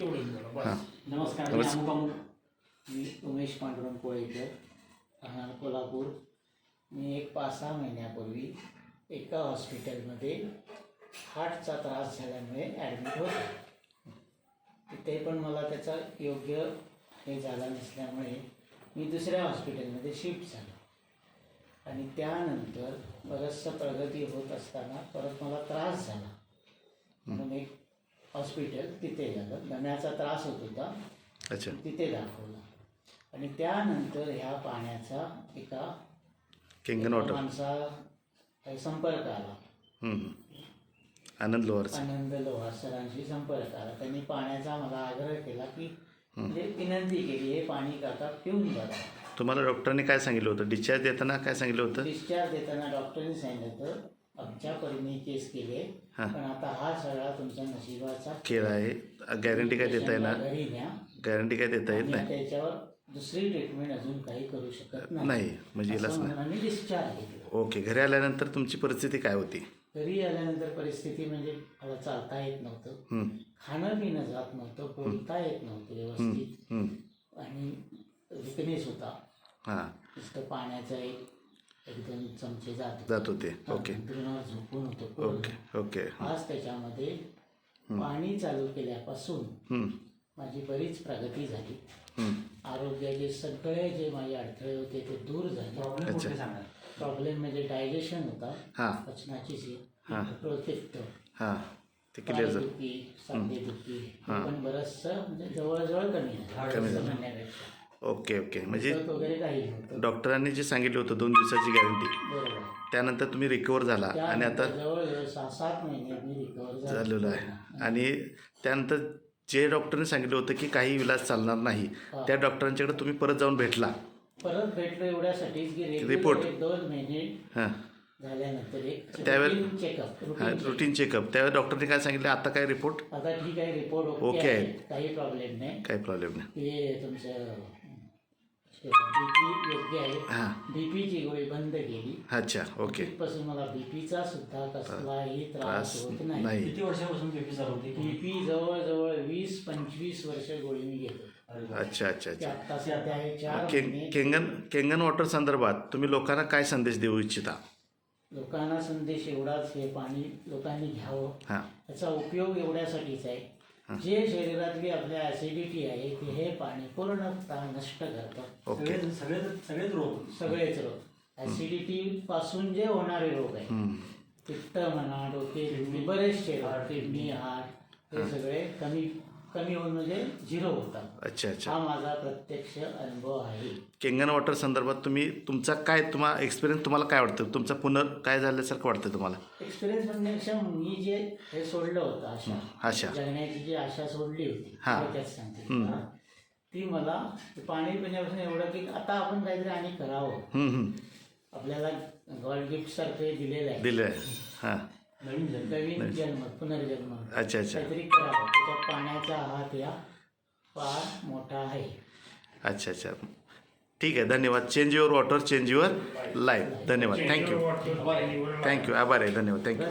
नमस्कार मी अनुपम मी उमेश पांडुरंग कोळेकर राहणार कोल्हापूर. मी एक पाच सहा महिन्यापूर्वी एका हॉस्पिटलमध्ये हार्टचा त्रास झाल्यामुळे ॲडमिट होतो. तिथे पण मला त्याचा योग्य हे झाला नसल्यामुळे मी दुसऱ्या हॉस्पिटलमध्ये शिफ्ट झालो. आणि त्यानंतर बरंचसं प्रगती होत असताना परत मला त्रास झाला. हॉस्पिटल तिथे झालं. दम्याचा त्रास होत होता. अच्छा. तिथे दाखवलं. आणि त्यानंतर ह्या पाण्याचा एका किंगन वॉटर माणसा संपर्क आला. हम्म. आनंद लोहारचा आनंद लोहार सरांशी संपर्क आला. त्यांनी पाण्याचा मला आग्रह केला की म्हणजे विनंती केली हे पाणी काका पिऊन बघा. तुम्हाला डॉक्टरने काय सांगितलं होतं? डिस्चार्ज देताना काय सांगितलं होतं? डिस्चार्ज देताना डॉक्टरने सांगितलं होतं आमच्या परीने केस केले हा. पण आता हा सगळा तुमच्या नशिबाचा केलं आहे. गॅरंटी काय देता येणार? घरी न्या गॅरंटी काय देता येत नाही? त्याच्यावर दुसरी ट्रीटमेंट अजून काही करू शकत नाही. नाही म्हणजे इलाज असं नाही. म्हणून आम्ही डिस्चार्ज घेतला. ओके घरी आल्यानंतर तुमची परिस्थिती काय होती? घरी आल्यानंतर परिस्थिती म्हणजे मला चालता येत नव्हतं. खाणं पिणं जात नव्हतं बोलता येत नव्हतं व्यवस्थित. हम्म. आणि विकनेस होता. हां. नुसतं पाण्याचा एक दोन चमचे जात. होते. जात होते. ओके. अंथरुणावर झोपून होतो. Okay okay. आज त्याच्यामध्ये पाणी चालू केल्यापासून माझी बरीच प्रगती झाली. आरोग्याचे सगळे जे माझे अडथळे होते ते दूर झाले. प्रॉब्लेम म्हणजे डायजेशन होता. हां. पचनाची जी हां. हां. झालं. दुखी सांधे दुखी हे. पण बरंचसं म्हणजे जवळजवळ कमी झालं. कमी झालं. म्हणण्यापेक्षा ओके ओके. म्हणजे दुखत वगैरे काही नव्हतं डॉक्टरांनी जे सांगितलं होतं दोन दिवसाची गॅरंटी बरोबर. त्यानंतर तुम्ही रिकवर झाला आणि आता त्यानंतर जवळजवळ सहा सात महिने मी रिकवर झालेलं आहे. आणि त्यानंतर जे डॉक्टरने सांगितलं होतं की काही इलाज चालणार नाही त्या डॉक्टरांच्याकडे तुम्ही परत जाऊन भेटला. परत भेटलो एवढ्यासाठीच की Report. रेग्युलर एक दोन महिने हां. झाल्यानंतर एक त्यावेळेस- चेकअप हां रुटीन चेकअप त्यावेळेस डॉक्टरने काय सांगितलं? आता काय रिपोर्ट आता ठीक आहे रिपोर्ट ओके आहे. आहे. काही प्रॉब्लेम नाही. काही प्रॉब्लेम नाही. ते तुमचं योग्य आहे. हां. बीपीची गोळी बंद केली. अच्छा ओके. तिथपासून मला बीपीचा सुद्धा कसलाही त्रास होत नाही. नाही. किती वर्षापासून पेपी चालू होती? बीपी जवळजवळ वीस पंचवीस वर्ष गोळी मी घेतो. अच्छा अच्छा ते अच्छा आता सध्या हे चार के महिने केंगन केंगन वॉटर संदर्भात तुम्ही लोकांना काय संदेश देऊ इच्छिता? लोकांना संदेश एवढाच हे पाणी लोकांनी घ्यावं. हां. याचा उपयोग एवढ्यासाठीच आहे. जे शरीरातली आपल्या ऍसिडिटी आहे ते हे पाणी पूर्णतः नष्ट करतं. ओके. सगळे सगळे सगळेच रोग. सगळेच रोग. ऍसिडिटी पासून जे होणारे रोग आहे हम्म. पित्त म्हणा डोके बरेचसे रोग किडनी. हार्ट हे. सगळे कमी कमी होऊन म्हणजे झिरो होतात अच्छा अच्छा. हा माझा प्रत्यक्ष अनुभव आहे. केंगन वॉटर संदर्भात तुम्ही तुमचा काय तुम्हा एक्सपिरियन्स तुम्हाला काय वाटतं? तुमचा पुनर काय झाल्यासारखं वाटतं तुम्हाला? एक्सपिरियन्स म्हणण्यापेक्षा मी जे हे सोडलं होतं आशा. आशा. जगण्याची जी आशा सोडली होती हा. थोडक्यात सांगते हा. ती मला ते पाणी पिण्यापासून एवढं की आता आपण काहीतरी आणि करावं. हम्म, हम्म. आपल्याला गॉड गिफ्ट सारखे दिलेलं आहे. दिलं आहे हां. नवीन जन्म. नवीन जन्म पुनर्जन्म. अच्छा अच्छा. काहीतरी करावं. त्याच्यात पाण्याचा हात या फार मोठा आहे. अच्छा अच्छा. ठीक आहे धन्यवाद. Change your water change your life धन्यवाद. थँक्यू थँक्यू आभार आहे. धन्यवाद. थँक्यू